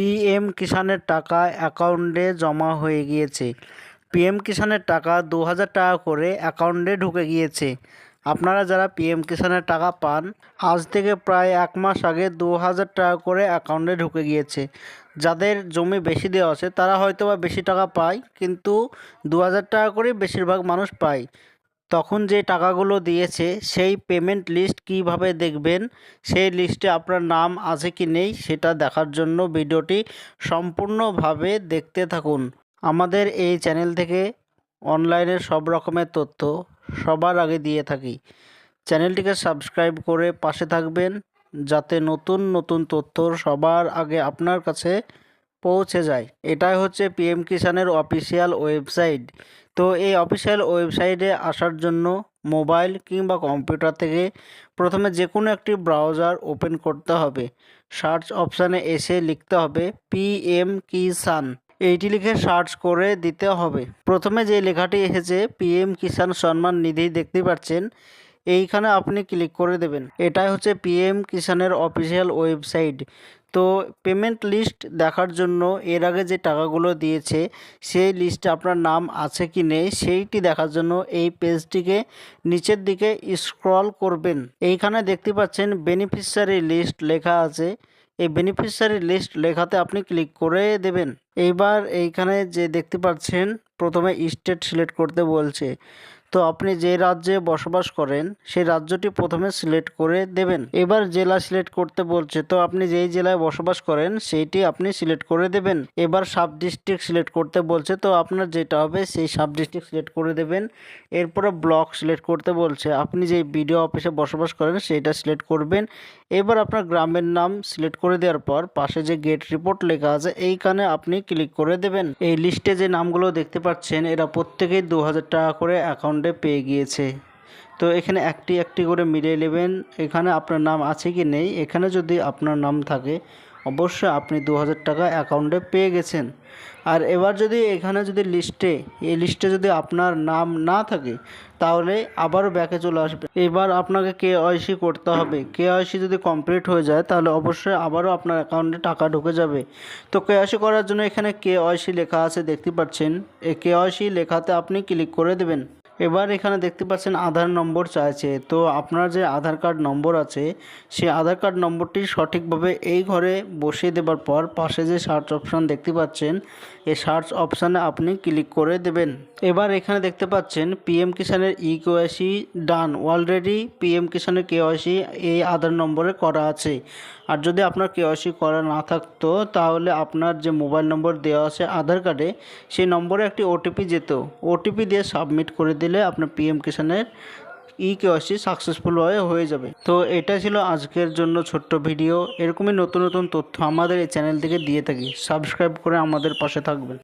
PM কিষানের টাকা অ্যাকাউন্টে জমা হয়ে গিয়েছে। পিএম কিষানের টাকা দু হাজার টাকা করে অ্যাকাউন্টে ঢুকে গিয়েছে। আপনারা যারা পিএম কিষানের টাকা পান, আজ থেকে প্রায় এক মাস আগে দু হাজার টাকা করে অ্যাকাউন্টে ঢুকে গিয়েছে। যাদের জমি বেশি দেওয়া আছে, তারা হয়তো বা বেশি টাকা পায়, কিন্তু দু হাজার টাকা করেই বেশিরভাগ মানুষ পায়। তখন যে টাকাগুলো দিয়েছে, সেই পেমেন্ট লিস্ট কীভাবে দেখবেন? সেই লিস্টে আপনার নাম আছে কি নেই, সেটা দেখার জন্য ভিডিওটি সম্পূর্ণভাবে দেখতে থাকুন। আমাদের এই চ্যানেল থেকে অনলাইনের সব রকমের তথ্য সবার আগে দিয়ে থাকি। চ্যানেলটিকে সাবস্ক্রাইব করে পাশে থাকবেন, যাতে নতুন নতুন তথ্য সবার আগে আপনার কাছে পৌঁছে যায়। এটাই হচ্ছে পিএম কিষানের অফিসিয়াল ওয়েবসাইট তো এই অফিসিয়াল ওয়েবসাইটে আসার জন্য মোবাইল কিংবা কম্পিউটার থেকে প্রথমে যে কোনো একটি ব্রাউজার ওপেন করতে হবে। সার্চ অপশানে এসে লিখতে হবে পি পিএম কিষান এইটি লিখে সার্চ করে দিতে হবে। প্রথমে যে লেখাটি এসেছে, পিএম কিষান সম্মান নিধি, দেখতে পাচ্ছেন? এইখানে আপনি ক্লিক করে দেবেন। এটাই হচ্ছে পিএম কিষানের অফিসিয়াল ওয়েবসাইট তো পেমেন্ট লিস্ট দেখার জন্য এর আগে যে টাকাগুলো দিয়েছে, সেই লিস্টে আপনার নাম আছে কি নেই, সেইটি দেখার জন্য এই পেজটিকে নিচের দিকে স্ক্রল করবেন। এইখানে দেখতে পাচ্ছেন বেনিফিশিয়ারি লিস্ট লেখা আছে। এই বেনিফিশিয়ারি লিস্ট লেখাতে আপনি ক্লিক করে দেবেন। এইবার এইখানে যে দেখতে পাচ্ছেন, প্রথমে স্টেট সিলেক্ট করতে বলছে। তো আপনি যে রাজ্যে বসবাস করেন, সেই রাজ্যটি প্রথমে সিলেক্ট করে দেবেন। এবার জেলা সিলেক্ট করতে বলছে, তো আপনি যেই জেলায় বসবাস করেন, সেইটি আপনি সিলেক্ট করে দেবেন। এবার সাব ডিস্ট্রিক্ট সিলেক্ট করতে বলছে, তো আপনার যেটা হবে, সেই সাব ডিস্ট্রিক্ট সিলেক্ট করে দেবেন। এরপরে ব্লক সিলেক্ট করতে বলছে, আপনি যে বিডিও অফিসে বসবাস করেন, সেইটা সিলেক্ট করবেন। এবার আপনার গ্রামের নাম সিলেক্ট করে দেওয়ার পর, পাশে যে গেট রিপোর্ট লেখা আছে, এইখানে আপনি ক্লিক করে দেবেন। এই লিস্টে যে নামগুলো দেখতে পাচ্ছেন, এরা প্রত্যেকেই দু হাজার টাকা করে অ্যাকাউন্টে পেয়ে গিয়েছে। তো এখানে একটি একটি করে মিলিয়ে নেবেন। এখানে আপনার নাম আছে কি নেই? এখানে যদি আপনার নাম থাকে, অবশ্যই আপনি দু হাজার টাকা অ্যাকাউন্টে পেয়ে গেছেন। আর এবার যদি এখানে যদি লিস্টে এই লিস্টে যদি আপনার নাম না থাকে, তাহলে আবারও ব্যাকে চলে আসবে। এবার আপনাকে কে ওয়াইসি করতে হবে। কে ওয়াইসি যদি কমপ্লিট হয়ে যায়, তাহলে অবশ্যই আবারও আপনার অ্যাকাউন্টে টাকা ঢুকে যাবে। তো কে ওয়াইসি করার জন্য এখানে কে ওয়াইসি লেখা আছে, দেখতে পাচ্ছেন। এই কে ওয়াইসি লেখাতে আপনি ক্লিক করে দেবেন। এবার এখানে দেখতে পাচ্ছেন আধার নম্বর চাইছে। তো আপনার যে আধার কার্ড নম্বর আছে সেই আধার কার্ড নম্বরটি সঠিকভাবে এই ঘরে বসিয়ে দেবার পর পাশে যে সার্চ অপশান দেখতে পাচ্ছেন, এই সার্চ অপশানে আপনি ক্লিক করে দেবেন। এবার এখানে দেখতে পাচ্ছেন PM কিষানের e KYC done. Already PM কিষানের KYC এই আধার নম্বরে করা আছে। আর যদি আপনার কেওয়াইসি করা না থাকতো, তাহলে আপনার যে মোবাইল নম্বর দেওয়া আছে আধার কার্ডে, সেই নম্বরে একটি ওটিপি যেত। ওটিপি দিয়ে সাবমিট করে দিলে আপনার পিএম কিষানের ই কেওয়াইসি সাকসেসফুলভাবে হয়ে যাবে। তো এটা ছিল আজকের জন্য ছোট্ট ভিডিও। এরকমই নতুন নতুন তথ্য আমাদের এই চ্যানেল থেকে দিয়ে থাকি। সাবস্ক্রাইব করে আমাদের পাশে থাকবেন।